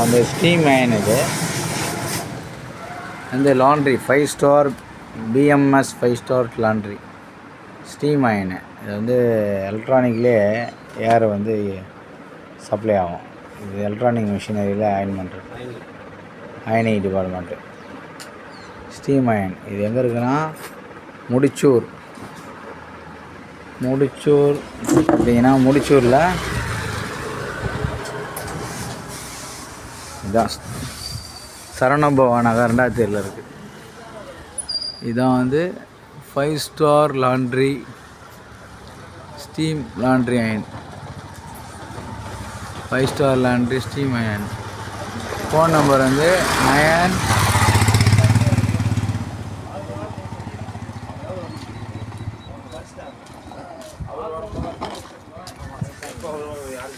அந்த steam iron இது. வந்து laundry five star PMS five star laundry steam iron இது வந்து எலக்ட்ரானிக்லேயே ஏர் வந்து சப்ளை ஆகும். இது எலக்ட்ரானிக் மிஷினரியில் அயன் பண்ணுறது அயனிங் டிபார்ட்மெண்ட்டு ஸ்டீம் அயன் இது எங்கே இருக்குன்னா? முடிச்சூர். முடிச்சூர். பார்த்தீங்கன்னா முடிச்சூரில் இதான் சரணபவா நகர் ரெண்டாவது இருக்குது இதான் வந்து five star laundry steam laundry iron five star laundry steam iron phone number வந்து நயன்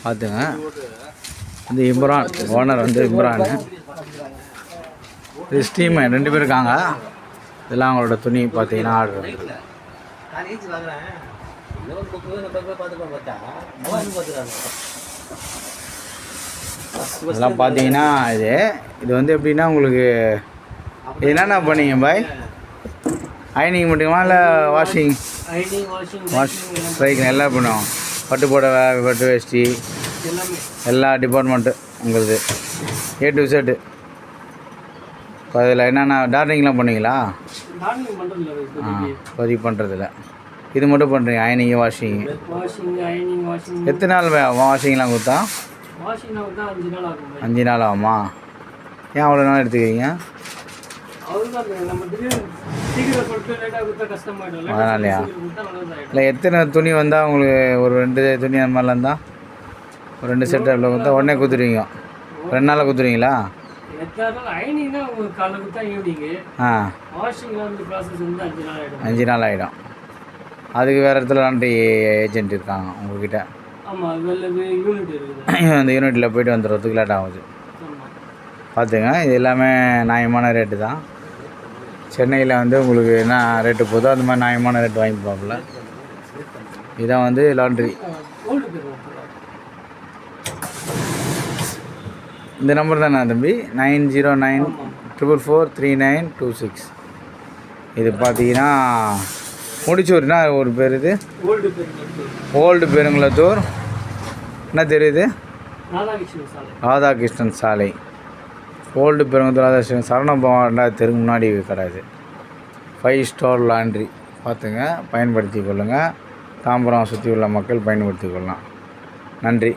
பார்த்துங்க. இந்த இம்ரான் ஓனர் வந்து இம்ரான். இது ஸ்டீம் ரெண்டு பேர் இருக்காங்க. இதெல்லாம் அவங்களோட துணி பார்த்தீங்கன்னா ஆர்டர் இதெல்லாம் பார்த்தீங்கன்னா இது இது வந்து எப்படின்னா உங்களுக்கு என்னென்ன பண்ணீங்க பாய்? அயனிங் மட்டுமா இல்லை வாஷிங் வாஷ் ஸ்ட்ரைக் எல்லாம் பண்ணுவோம் பட்டு புடவை பட்டு வேஷ்டி எல்லா டிபார்ட்மெண்ட்டு உங்களுது. ஏ டு செட்டு இப்போ அதில் என்னென்ன டார்னிங்லாம் பண்ணுவீங்களா? ஆ பதிவு பண்ணுறதில்ல இது மட்டும் பண்ணுறீங்க அயனிங் வாஷிங் எத்தனை நாள் வாஷிங்லாம் கொடுத்தா? வாஷிங் தான் அஞ்சு நாள் ஆகும் அஞ்சு நாள் ஆகுமா? ஏன் அவ்வளோ நாள் எடுத்துக்கிறீங்க? அதனாலயா? இல்லை எத்தனை துணி வந்தால் உங்களுக்கு ஒரு ரெண்டு துணி அந்த மாதிரிலாம் இருந்தால் ஒரு ரெண்டு செட் அவ்வளோ கொடுத்தா உடனே கொடுத்துருவீங்க. ரெண்டு நாளில் கொடுத்துருவீங்களா? ஆ. அஞ்சு நாள் ஆகிடும் அதுக்கு வேறு இடத்துல லாண்ட்ரி ஏஜென்ட் இருக்காங்க உங்ககிட்ட. அந்த யூனிட்டில் போயிட்டு வந்துடுறதுக்கு லேட் ஆகுது. பார்த்துங்க இது எல்லாமே நியாயமான ரேட்டு தான். சென்னையில் வந்து உங்களுக்கு என்ன ரேட்டு போதோ அந்த மாதிரி நியாயமான ரேட்டு வாங்கிப்பாப்புல இதான் வந்து லாண்ட்ரி இந்த நம்பர் தானே தம்பி? Nine zero nine triple four three nine two six. இது பார்த்தீங்கன்னா முடிச்சூர்னா ஒரு பேர் இது? ஓல்டு பேர் ஓல்டு பெருங்குளத்தூர் என்ன தெரியுது ராதாகிருஷ்ணன் சாலை. ஓல்டு பெருங்குளத்தூர் ராதாகிருஷ்ணன் சரணபவன் ரெண்டாவது தெருக்கு முன்னாடி கிடையாது. ஃபைவ் ஸ்டார் லாண்ட்ரி பார்த்துங்க பயன்படுத்தி கொள்ளுங்கள் தாம்பரம் சுற்றி உள்ள மக்கள் பயன்படுத்தி கொள்ளலாம். நன்றி.